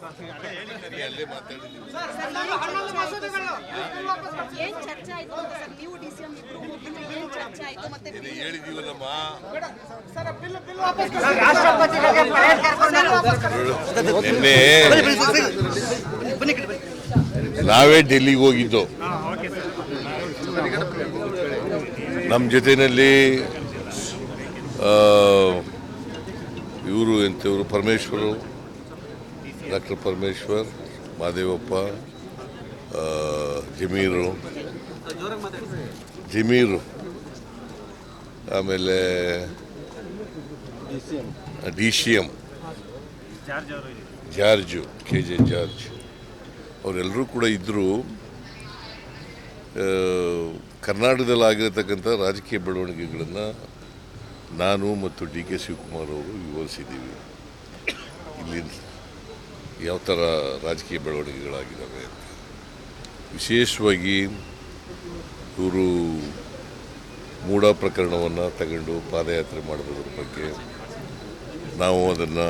ಅಲ್ಲೇ ಮಾತಾಡಿದ್ದೀವಿ ಏನ್ ಚರ್ಚೆ ಆಯ್ತು ಅಂತ ಸರ್? ನೀವು ಡಿ ಸಿ ಎಂ ಇಬ್ರು ಹೋಗಿದ್ದು ಏನ್ ಚರ್ಚೆ ಆಯ್ತು ಮತ್ತೆ ಇದು ಹೇಳಿದೀವಲ್ಲಮ್ಮ. ನಿನ್ನೆ ನಾವೇ ಡೆಲ್ಲಿಗೆ ಹೋಗಿದ್ದು. ನಮ್ಮ ಜೊತೆಯಲ್ಲಿ ಇವರು ಎಂಥವ್ರು ಪರಮೇಶ್ವರು ಡಾಕ್ಟರ್ ಪರಮೇಶ್ವರ್ ಮಾದೇವಪ್ಪ ಜಮೀರು ಜಮೀರು ಆಮೇಲೆ D C M George K J George ಅವರೆಲ್ಲರೂ ಕೂಡ ಇದ್ದರು ಕರ್ನಾಟಕದಲ್ಲಿ ಆಗಿರತಕ್ಕಂಥ ರಾಜಕೀಯ ಬೆಳವಣಿಗೆಗಳನ್ನು ನಾನು ಮತ್ತು ಡಿ ಕೆ ಶಿವಕುಮಾರ್ ಅವರು ವಿವರಿಸಿದ್ದೀವಿ. ಇಲ್ಲಿ ಯಾವ ಥರ ರಾಜಕೀಯ ಬೆಳವಣಿಗೆಗಳಾಗಿದ್ದಾವೆ ಅಂತ. ವಿಶೇಷವಾಗಿ ಇವರು ಮೂಢ ಪ್ರಕರಣವನ್ನು ತಗೊಂಡು ಪಾದಯಾತ್ರೆ ಮಾಡೋದ್ರ ಬಗ್ಗೆ ನಾವು ಅದನ್ನು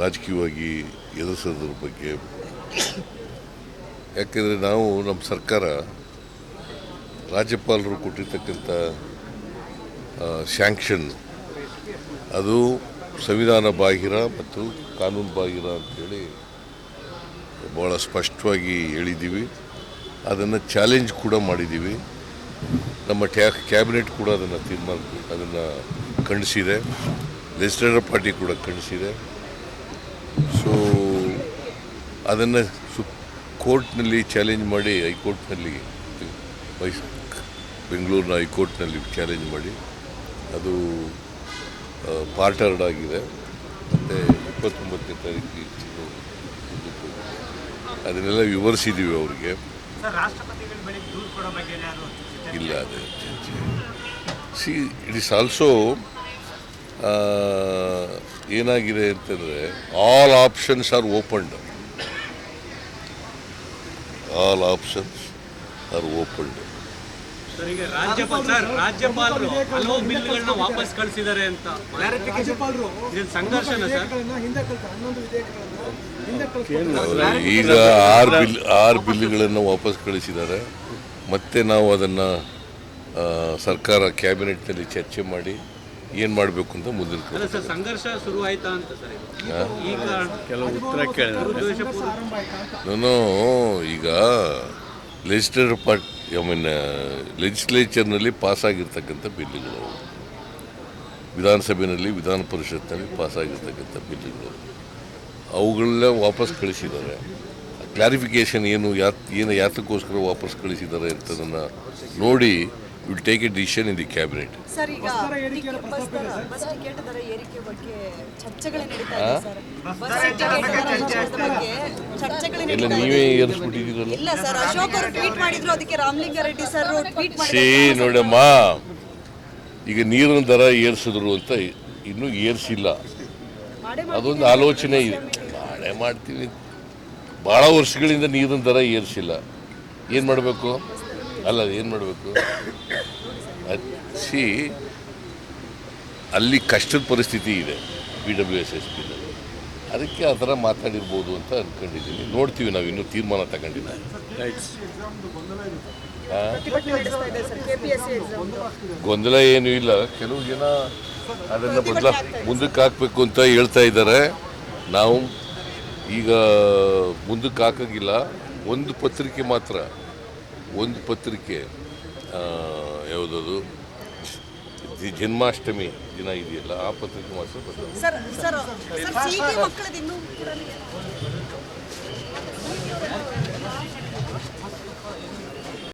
ರಾಜಕೀಯವಾಗಿ ಎದುರಿಸೋದ್ರ ಬಗ್ಗೆ. ಯಾಕೆಂದರೆ ನಾವು ನಮ್ಮ ಸರ್ಕಾರ ರಾಜ್ಯಪಾಲರು ಕೊಟ್ಟಿರ್ತಕ್ಕಂಥ ಶ್ಯಾಂಕ್ಷನ್ ಅದು ಸಂವಿಧಾನ ಬಾಹಿರ ಮತ್ತು ಕಾನೂನು ಬಾಹಿರ ಅಂತೇಳಿ ಭಾಳ ಸ್ಪಷ್ಟವಾಗಿ ಹೇಳಿದ್ದೀವಿ. ಅದನ್ನು ಚಾಲೆಂಜ್ ಕೂಡ ಮಾಡಿದ್ದೀವಿ. ನಮ್ಮ ಟ್ಯಾ, ಕ್ಯಾಬಿನೆಟ್ ಕೂಡ ಅದನ್ನು ತೀರ್ಮಾನ, ಅದನ್ನು ಖಂಡಿಸಿದೆ. ಲೆಜಿಸ್ಲೇಟರ್ ಪಾರ್ಟಿ ಕೂಡ ಖಂಡಿಸಿದೆ. ಸೊ, ಅದನ್ನು ಸು, ಕೋರ್ಟ್ನಲ್ಲಿ ಚಾಲೆಂಜ್ ಮಾಡಿ ಹೈಕೋರ್ಟ್ನಲ್ಲಿ ಮೈಸೂರು ಬೆಂಗಳೂರಿನ ಹೈಕೋರ್ಟ್ನಲ್ಲಿ ಚಾಲೆಂಜ್ ಮಾಡಿ. ಅದು ಪಾರ್ಟರ್ಡ್ ಆಗಿದೆ. ಮತ್ತು ಇಪ್ಪತ್ತೊಂಬತ್ತನೇ ತಾರೀಕು. ಅದನ್ನೆಲ್ಲ ವಿವರಿಸಿದ್ದೀವಿ ಅವರಿಗೆ. ಇಲ್ಲ ಅದೇ ಸಿ ಇಟ್ ಇಸ್ ಆಲ್ಸೋ ಏನಾಗಿದೆ ಅಂತಂದರೆ all options are opened all options are opened ರಾಜ್ಯಪಾಲ ಸರ್ ರಾಜ್ಯಪಾಲರು ಹಲವು ಬಿಲ್ಗಳನ್ನ ವಾಪಸ್ ಕಳಿಸಿದ್ದಾರೆ ಅಂತ. ಇದು ಸಂಘರ್ಷನ ಸರ್? ಈಗ ಆರು ಬಿಲ್ ಆರು ಬಿಲ್ಗಳನ್ನು ವಾಪಸ್ ಕಳಿಸಿದ್ದಾರೆ. ಮತ್ತೆ ನಾವು ಅದನ್ನು ಸರ್ಕಾರ ಕ್ಯಾಬಿನೆಟ್ನಲ್ಲಿ ಚರ್ಚೆ ಮಾಡಿ ಏನು ಮಾಡಬೇಕು ಅಂತ ಮುಂದಿನ ಸರ್ ಸಂಘರ್ಷ ಶುರು ಆಯ್ತಾ ಅಂತ ಸರ್ ಈಗ? ಕೆಲವು ಉತ್ತರ ದುರುದ್ದೇಶಪೂರ್ವ ನಾನು ಈಗ ಲೆಜಿಸ್ಲೇಟರ್ ಪಾರ್ಟ್ ಐ ಮೀನ್ ಲೆಜಿಸ್ಲೇಚರ್ನಲ್ಲಿ ಪಾಸಾಗಿರ್ತಕ್ಕಂಥ ಬಿಲ್ಲುಗಳು. ಅವು. ವಿಧಾನಸಭೆಯಲ್ಲಿ ವಿಧಾನ ಪರಿಷತ್ನಲ್ಲಿ ಪಾಸಾಗಿರ್ತಕ್ಕಂಥ ಬಿಲ್ಲುಗಳು. ಅವುಗಳನ್ನ ವಾಪಸ್ ಕಳಿಸಿದ್ದಾರೆ. ಕ್ಲಾರಿಫಿಕೇಶನ್ ಏನು ಯಾ ಏನು ಯಾತಕ್ಕೋಸ್ಕರ ವಾಪಸ್ ಕಳಿಸಿದ್ದಾರೆ ಅಂತದನ್ನು ನೋಡಿ will take a decision in the cabinet sir ಈಗ ಟಿಕೆಟ್- ಬಸ್ ದರ ಬಸ್ ಟಿಕೆಟ್ ದರ ಏರಿಕೆ ಬಗ್ಗೆ ಚರ್ಚೆಗಳೇ ಚರ್ಚೆಗಳೇ ಎಲ್ಲ ನೀವೇ ಏರಿಸ್ಬಿಟ್ಟಿದ್ದೀರಲ್ಲ ಇಲ್ಲ ಸರ್ ಅಶೋಕ್ ಅವರು ಟ್ವೀಟ್ ಮಾಡಿದ್ರು ಅದಕ್ಕೆ ರಾಮಲಿಂಗಾರೆಡ್ಡಿ ಸರ್ ಟ್ವೀಟ್ ಸಿ ನೋಡಮ್ಮ. ಈಗ ನೀರಿನ ದರ ಏರ್ಸಿದ್ರು ಅಂತ ಇನ್ನೂ ಏರ್ಸಿಲ್ಲ. ಅದೊಂದು ಆಲೋಚನೆ ಇದೆ. ನಾಳೆ ಮಾಡ್ತೀವಿ ಭಾಳ ವರ್ಷಗಳಿಂದ ನೀರಿನ ದರ ಏರಿಸಿಲ್ಲ. ಏನು ಮಾಡಬೇಕು? ಅಲ್ಲ ಏನು ಮಾಡಬೇಕು? ಸಿ ಅಲ್ಲಿ ಕಷ್ಟದ ಪರಿಸ್ಥಿತಿ ಇದೆ ಬಿ ಡಬ್ಲ್ಯೂ ಎಸ್ ಎಸ್ ಪಿನಲ್ಲಿ ಅದಕ್ಕೆ ಆ ಥರ ಮಾತಾಡಿರ್ಬೋದು ಅಂತ ಅಂದ್ಕೊಂಡಿದ್ದೀನಿ ನೋಡ್ತೀವಿ ನಾವು ಇನ್ನೂ ತೀರ್ಮಾನ ತಗೊಂಡಿಲ್ಲ. ಗೊಂದಲ ಏನೂ ಇಲ್ಲ. ಕೆಲವು ಜನ ಅದನ್ನು ಬದಲ ಮುಂದಕ್ಕೆ ಹಾಕಬೇಕು ಅಂತ ಹೇಳ್ತಾ ಇದ್ದಾರೆ. ನಾವು ಈಗ ಮುಂದಕ್ಕೆ ಹಾಕೋಂಗಿಲ್ಲ. ಒಂದು ಪತ್ರಿಕೆ ಮಾತ್ರ. ಒಂದು ಪತ್ರಿಕೆ ಯಾವುದದು? ಜನ್ಮಾಷ್ಟಮಿ ದಿನ ಇದೆಯಲ್ಲ ಆ ಪತ್ರಿಕೆ ಮಾತ್ರ ಬರ್ತದೆ